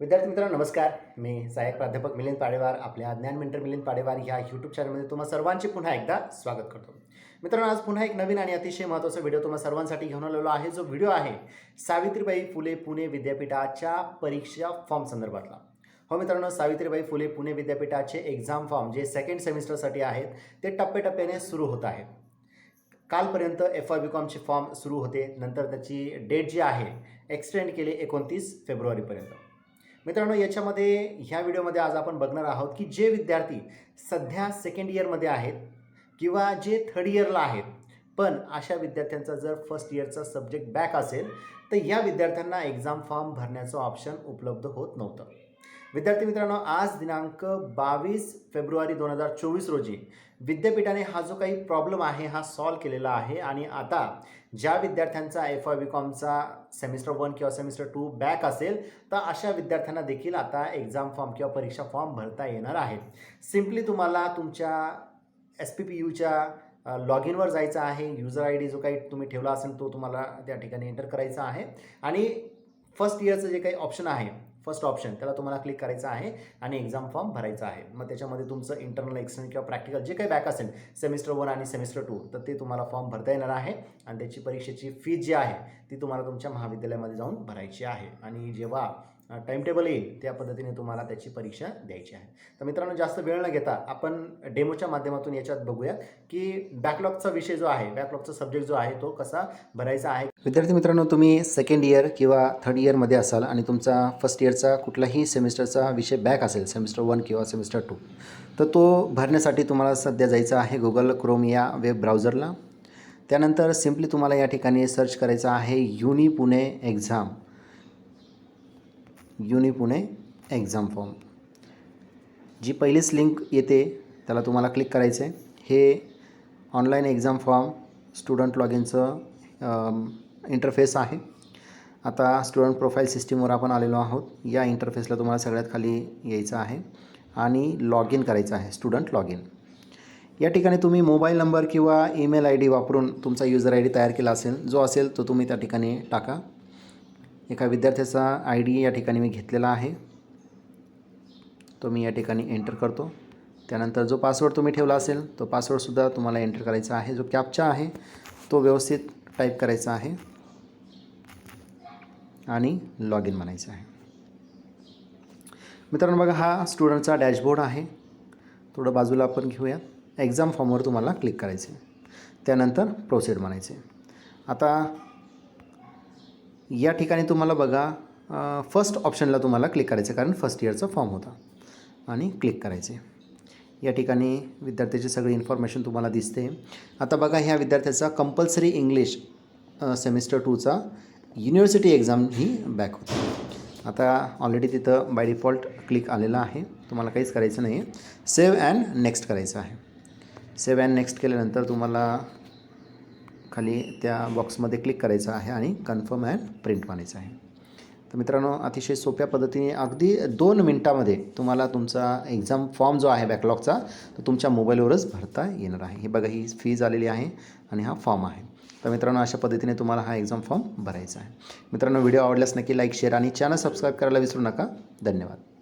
विद्यार्थी मित्रांनो नमस्कार. मी सहाय्यक प्राध्यापक मिलिंद पाडेवार आपल्या ज्ञान मिंटर मिलिंद पाडेवार ह्या यूट्यूब चॅनलमध्ये तुम्हा सर्वांचे पुन्हा एकदा स्वागत करतो. मित्रांनो आज पुन्हा एक नवीन आणि अतिशय महत्त्वाचा व्हिडिओ तुम्हा सर्वांसाठी घेऊन आलेलो आहे. जो व्हिडिओ आहे सावित्रीबाई फुले पुणे विद्यापीठाच्या परीक्षा फॉर्म संदर्भातला. हो मित्रांनो सावित्रीबाई फुले पुणे विद्यापीठाचे एक्झाम फॉर्म जे सेकंड सेमिस्टरसाठी आहेत ते टप्प्याटप्प्याने सुरू होत आहेत कालपर्यंत एफ आय बी कॉमचे फॉर्म सुरू होते. नंतर त्याची डेट जी आहे एक्सटेंड केली एकोणतीस फेब्रुवारीपर्यंत. मित्रांनो याच्यामध्ये ह्या व्हिडिओमध्ये आज आपण बघणार आहोत की जे विद्यार्थी सध्या सेकंड इयरमध्ये आहेत किंवा जे थर्ड इयरला आहेत पण अशा विद्यार्थ्यांचा जर फर्स्ट इयरचा सब्जेक्ट बॅक असेल तर या विद्यार्थ्यांना एक्झाम फॉर्म भरण्याचं ऑप्शन उपलब्ध होत नव्हतं. विद्यार्थी मित्रांनो आज दिनांक बावीस फेब्रुवारी दोन हजार चोवीस रोजी विद्यापीठाने हा जो काही प्रॉब्लेम आहे हा सॉल्व केलेला आहे आणि आता ज्या विद्यार्थ्यांचा एफ आय बी कॉमचा सेमिस्टर वन किंवा सेमिस्टर टू बॅक असेल तर अशा विद्यार्थ्यांना देखील आता एक्झाम फॉर्म किंवा परीक्षा फॉर्म भरता येणार आहे. सिम्पली तुम्हाला तुमच्या एस पी पी यूच्या लॉग इनवर जायचं आहे. युजर आय डी जो काही तुम्ही ठेवला असेल तो तुम्हाला त्या ठिकाणी एंटर करायचा आहे. आणि फर्स्ट इयरचं जे काही ऑप्शन आहे फर्स्ट ऑप्शन त्याला तुम्हाला क्लिक करायचं आहे आणि एक्झाम फॉर्म भरायचा आहे. मग त्याच्यामध्ये तुमचं इंटरनल एक्सटर्नल किंवा प्रॅक्टिकल जे काही बॅक असेल सेमिस्टर वन आणि सेमिस्टर टू तर ते तुम्हाला फॉर्म भरता येणार आहे. आणि त्याची परीक्षेची फी जी आहे ती तुम्हाला तुमच्या महाविद्यालयामध्ये जाऊन भरायची आहे. आणि जेव्हा टाईमटेबल येईल त्या पद्धतीने तुम्हाला त्याची परीक्षा द्यायची आहे. तर मित्रांनो जास्त वेळ न घेता आपण डेमोच्या माध्यमातून याच्यात बघूया की बॅकलॉगचा विषय जो आहे बॅकलॉगचा सब्जेक्ट जो आहे तो कसा भरायचा आहे. विद्यार्थी मित्रांनो तुम्ही सेकंड इयर किंवा थर्ड इयरमध्ये असाल आणि तुमचा फर्स्ट इयरचा कुठलाही सेमिस्टरचा विषय बॅक असेल सेमिस्टर वन किंवा सेमिस्टर टू तर तो भरण्यासाठी तुम्हाला सध्या जायचं आहे गुगल क्रोम या वेब ब्राउझरला त्यानंतर सिम्पली तुम्हाला या ठिकाणी सर्च करायचं आहे uni Pune exam uni Pune exam form. जी पहिलीच लिंक येते त्याला तुम्हाला क्लिक करायचं आहे हे online exam form student log इनचं interface आहे. आता स्टुडंट प्रोफाईल सिस्टीमवर आपण आलेलो आहोत. या इंटरफेसला तुम्हाला सगळ्यात खाली यायचं आहे आणि लॉग इन करायचं आहे स्टुडंट लॉग इन या ठिकाणी तुम्ही मोबाईल नंबर किंवा ईमेल आय डी वापरून तुमचा युजर आय डी तयार केला असेल जो असेल तो तुम्ही त्या ठिकाणी टाका. एका विद्यार्थ्याचा आय डी या ठिकाणी मी घेतलेला आहे. तो मी या ठिकाणी एंटर करतो. त्यानंतर जो पासवर्ड तुम्ही ठेवला असेल तो पासवर्डसुद्धा तुम्हाला एंटर करायचा आहे. जो कॅपचा आहे तो व्यवस्थित टाईप करायचा आहे आणि लॉग इन म्हणायचं आहे. मित्रांनो बघा हा स्टुडंटचा डॅशबोर्ड आहे. थोडं बाजूला आपण घेऊया एक्झाम फॉर्मवर तुम्हाला क्लिक करायचे त्यानंतर प्रोसीड म्हणायचे आता या ठिकाणी तुम्हाला बघा फर्स्ट ऑप्शनला तुम्हाला क्लिक करायचं कारण फर्स्ट इयरचा फॉर्म होता. आणि क्लिक करायचे. या ठिकाणी विद्यार्थ्याची सगळी इन्फॉर्मेशन तुम्हाला दिसते. आता बघा ह्या विद्यार्थ्याचा कंपल्सरी इंग्लिश सेमिस्टर टूचा युनिव्हर्सिटी एक्झाम ही बॅक होती. आता ऑलरेडी तिथं बाय डिफॉल्ट क्लिक आलेला आहे. तुम्हाला काहीच करायचं नाही आहे सेव्ह अँड नेक्स्ट करायचं आहे. सेव्ह अँड नेक्स्ट केल्यानंतर तुम्हाला खाली त्या बॉक्समध्ये क्लिक करायचं आहे आणि कन्फर्म अँड प्रिंट मारायचं आहे. तर मित्रांनो अतिशय सोप्या पद्धतीने अगदी दोन मिनटामध्ये तुम्हाला तुमचा एक्झाम फॉर्म जो आहे बॅकलॉगचा तो तुमच्या मोबाईलवरच भरता येणार आहे. हे बघा ही फीज आलेली आहे आणि हा फॉर्म आहे. तर मित्रांनो अशा पद्धतीने तुम्हाला हा एक्झाम फॉर्म भरायचा आहे. मित्रांनो व्हिडिओ आवडल्यास नक्की लाईक शेअर आणि चॅनल सबस्क्राईब करायला विसरू नका. धन्यवाद.